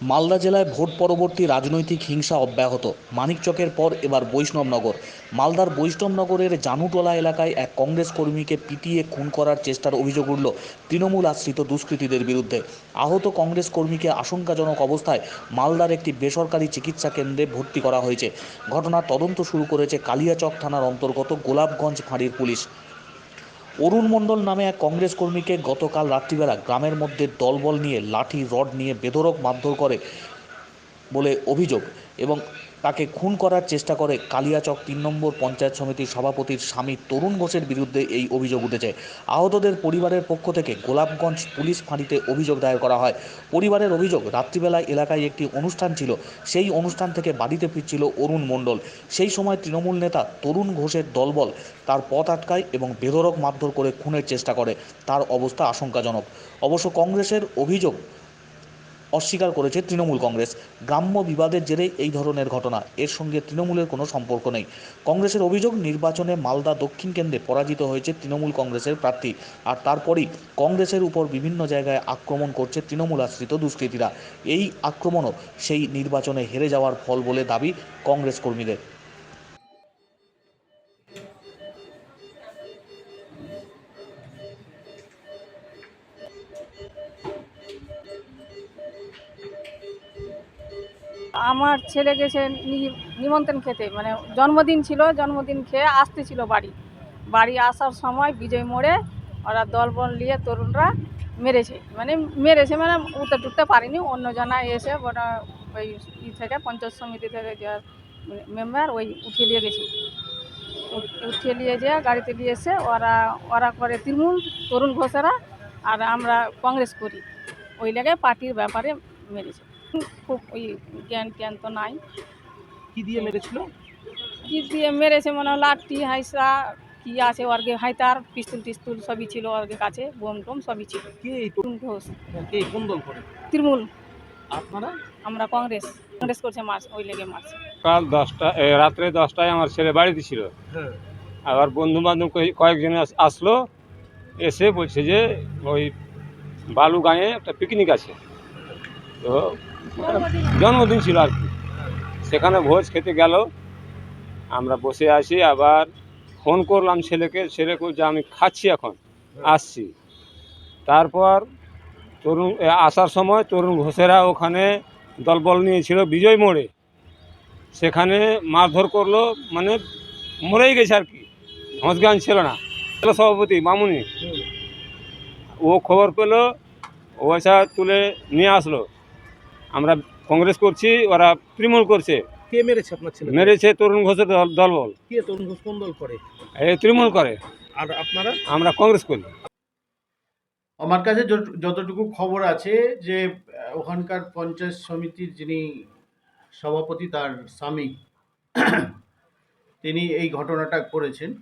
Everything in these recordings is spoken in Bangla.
মালদা জেলায় ভোট পরবর্তী রাজনৈতিক হিংসা অব্যাহত। মানিকচকের পর এবার বৈষ্ণবনগর। মালদার বৈষ্ণবনগরের জানুটলা এলাকায় এক কংগ্রেস কর্মীকে পিটিয়ে খুন করার চেষ্টার অভিযোগ উঠল তৃণমূল আশ্রিত দুষ্কৃতীদের বিরুদ্ধে। আহত কংগ্রেস কর্মীকে আশঙ্কাজনক অবস্থায় মালদার একটি বেসরকারি চিকিৎসা কেন্দ্রে ভর্তি করা হয়েছে। ঘটনার তদন্ত শুরু করেছে কালিয়াচক থানার অন্তর্গত গোলাপগঞ্জ ফাঁড়ির পুলিশ। অরুণ মণ্ডল নামে এক কংগ্রেস কর্মীকে গতকাল রাত্রিবেলা গ্রামের মধ্যে দলবল নিয়ে লাঠি, রড নিয়ে বেধড়ক মারধর করে বলে অভিযোগ এবং তাকে খুন করার চেষ্টা করে কালিয়াচক তিন নম্বর পঞ্চায়েত সমিতির সভাপতির স্বামী তরুণ ঘোষের বিরুদ্ধে এই অভিযোগ উঠেছে। আহতদের পরিবারের পক্ষ থেকে গোলাপগঞ্জ পুলিশ ফাঁড়িতে অভিযোগ দায়ের করা হয়। পরিবারের অভিযোগ রাত্রিবেলায় এলাকায় একটি অনুষ্ঠান ছিল। সেই অনুষ্ঠান থেকে বাড়িতে ফিরছিল অরুণ মণ্ডল। সেই সময় তৃণমূল নেতা তরুণ ঘোষের দলবল তার পথ আটকায় এবং বেধড়ক মারধর করে খুনের চেষ্টা করে। তার অবস্থা আশঙ্কাজনক। অবশ্য কংগ্রেসের অভিযোগ অস্বীকার করেছে তৃণমূল কংগ্রেস। গ্রাম্য বিবাদের জেরে এই ধরনের ঘটনা, এর সঙ্গে তৃণমূলের কোনো সম্পর্ক নেই। কংগ্রেসের অভিযোগ, নির্বাচনে মালদা দক্ষিণ কেন্দ্রে পরাজিত হয়েছে তৃণমূল কংগ্রেসের প্রার্থী। আর তারপরই কংগ্রেসের উপর বিভিন্ন জায়গায় আক্রমণ করছে তৃণমূল আশ্রিত দুষ্কৃতীরা। এই আক্রমণও সেই নির্বাচনে হেরে যাওয়ার ফল বলে দাবি কংগ্রেস কর্মীদের। আমার ছেলে গেছে নিমন্ত্রণ খেতে মানে জন্মদিন ছিল, জন্মদিন খেয়ে আসতেছিল বাড়ি। বাড়ি আসার সময় বিজয় মোড়ে ওরা দলবল নিয়ে তরুণরা মেরেছে। মানে মেরেছে মানে উঠতে টুটতে পারিনি অন্য জনা এসে ওরা ওই ই থেকে, পঞ্চায়েত সমিতি থেকে যে মেম্বার ওই উঠিয়ে নিয়ে গেছে। উঠিয়ে নিয়ে যেয়ে গাড়িতে নিয়ে এসে ওরা ওরা করে তৃণমূল, তরুণ ঘোষেরা, আর আমরা কংগ্রেস করি। ওই লেগে পার্টির ব্যাপারে মেরেছে। খুব ওই জ্ঞান জ্ঞান তো নাই। কি দিয়ে মেরেছিল? কি দিয়ে মেরেছে মনে হয় লাঠি হাইসা কি আছে ওর গে হাইতার পিস্তুল টিস্তুল সবই ছিল ওর কাছে বোম টোম সবই ছিল। কে ঘোষ কে কোন দল করে? তৃণমূল। আপনারা? আমরা কংগ্রেস। কংগ্রেস করছে মার্চ ওই লেগে মার্চ। কাল দশটা রাত্রে দশটায় আমার ছেলে বাড়িতে ছিল হ্যাঁ। আবার বন্ধু বান্ধব কয়েকজন আসলো এসে বলছে যে ওই বালু গাঁয়ে একটা পিকনিক আছে। তো জন্মদিন ছিল আর কি। সেখানে ভোজ খেতে গেল। আমরা বসে আছি, আবার ফোন করলাম ছেলেকে, ছেলে যে আমি খাচ্ছি এখন, আসছি। তারপর তরুণ আসার সময় তরুণ ঘোষেরা ওখানে দলবল নিয়েছিল বিজয় মোড়ে। সেখানে মারধর করল মানে মরেই গেছে আর কি। হসগান ছিল না। সভাপতি, মামুনি। ও খবর পেল, ও তুলে নিয়ে আসলো। আমরা কংগ্রেস করছি ওরা তৃণমূল করছে। কে মেরেছে আপনার ছেলে মেরেছে তরুণ ঘোষের দল দলবল। কে তরুণ ঘোষ কোন দল করে? এই তৃণমূল করে। আর আপনারা? আমরা কংগ্রেস করি। আমার কাছে যত- যতটুকু খবর আছে যে ওখানকার পঞ্চায়েত সমিতির যিনি সভাপতি তার স্বামী তিনি এই ঘটনাটা করেছেন।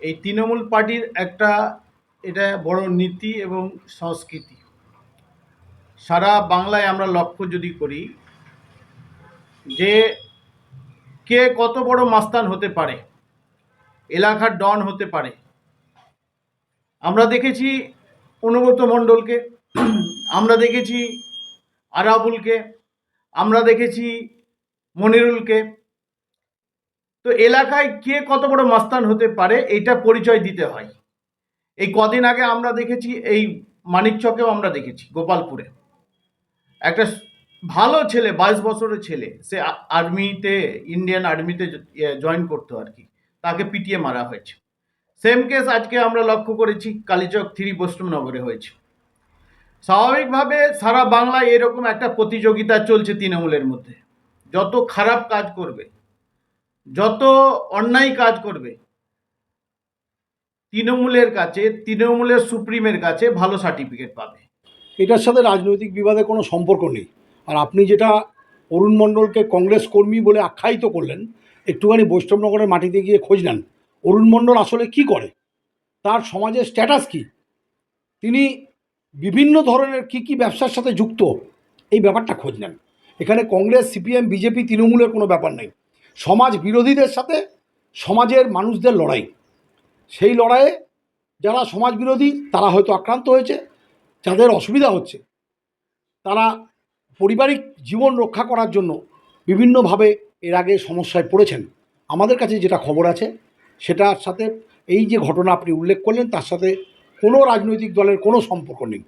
এই তৃণমূল পার্টির একটা এটা বড় নীতি এবং সংস্কৃতি। সারা বাংলায় আমরা লক্ষ্য যদি করি, যে কে কত বড় মাস্তান হতে পারে, এলাকার ডন হতে পারে। আমরা দেখেছি অনুগত মণ্ডলকে, আমরা দেখেছি আরাবুলকে, আমরা দেখেছি মনিরুলকে। তো এলাকায় কে কত বড় মাস্তান হতে পারে এইটা পরিচয় দিতে হয়। এই কদিন আগে আমরা দেখেছি, এই মানিকচকেও আমরা দেখেছি, গোপালপুরে। একটা ভালো ছেলে, বাইশ বছরের ছেলে, সে আর্মিতে, ইন্ডিয়ান আর্মিতে জয়েন করতো আর কি। তাকে পিটিয়ে মারা হয়েছে। সেম কেস আজকে আমরা লক্ষ্য করেছি, কালীচক থ্রি বৈষ্ণবনগরে হয়েছে। স্বাভাবিকভাবে সারা বাংলায় এরকম একটা প্রতিযোগিতা চলছে তৃণমূলের মধ্যে। যত খারাপ কাজ করবে, যত অন্যায় কাজ করবে, তৃণমূলের কাছে, তৃণমূলের সুপ্রিমের কাছে ভালো সার্টিফিকেট পাবে। এটার সাথে রাজনৈতিক বিবাদের কোনো সম্পর্ক নেই। আর আপনি যেটা অরুণ মণ্ডলকে কংগ্রেস কর্মী বলে আখ্যায়িত করলেন, একটুখানি বৈষ্ণবনগরের মাটিতে গিয়ে খোঁজ নেন, অরুণ মণ্ডল আসলে কি করে? তার সমাজের স্ট্যাটাস কি? তিনি বিভিন্ন ধরনের কি কি ব্যবসার সাথে যুক্ত? এই ব্যাপারটা খোঁজ নেন। এখানে কংগ্রেস, সিপিএম, বিজেপি তৃণমূলের কোনো ব্যাপার নেই। সমাজ বিরোধীদের সাথে সমাজের মানুষদের লড়াই। সেই লড়াইয়ে যারা সমাজ বিরোধী, তারা হয়তো আক্রান্ত হয়েছে। যাদের অসুবিধা হচ্ছে, তারা পারিবারিক জীবন রক্ষা করার জন্য বিভিন্নভাবে এর আগে সমস্যায় পড়েছেন। আমাদের কাছে যেটা খবর আছে, সেটার সাথে এই যে ঘটনা আপনি উল্লেখ করলেন, তার সাথে কোনো রাজনৈতিক দলের কোনো সম্পর্ক নেই।